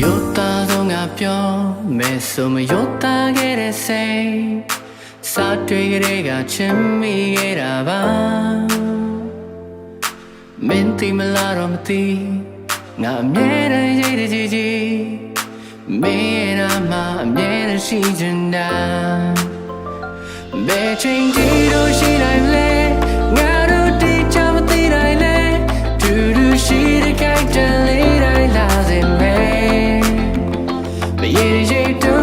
ရုပ်သားဆုံးကပြောမယ်ဆိုမရုပ်သားခဲ့တဲ့စိတ်စာတွေ့ကြတဲ့ကချင်မိခဲ့တာပါမင်းတိမလားတော့မသိငါအမြဲတမ်းရိတ်တကြီးကြီးမင်းရမှာအမြဲတမ်းရှိချင်တာဘယ်ချိန်ဒီလိုရှိနိုင်လဲ ရေရေတူ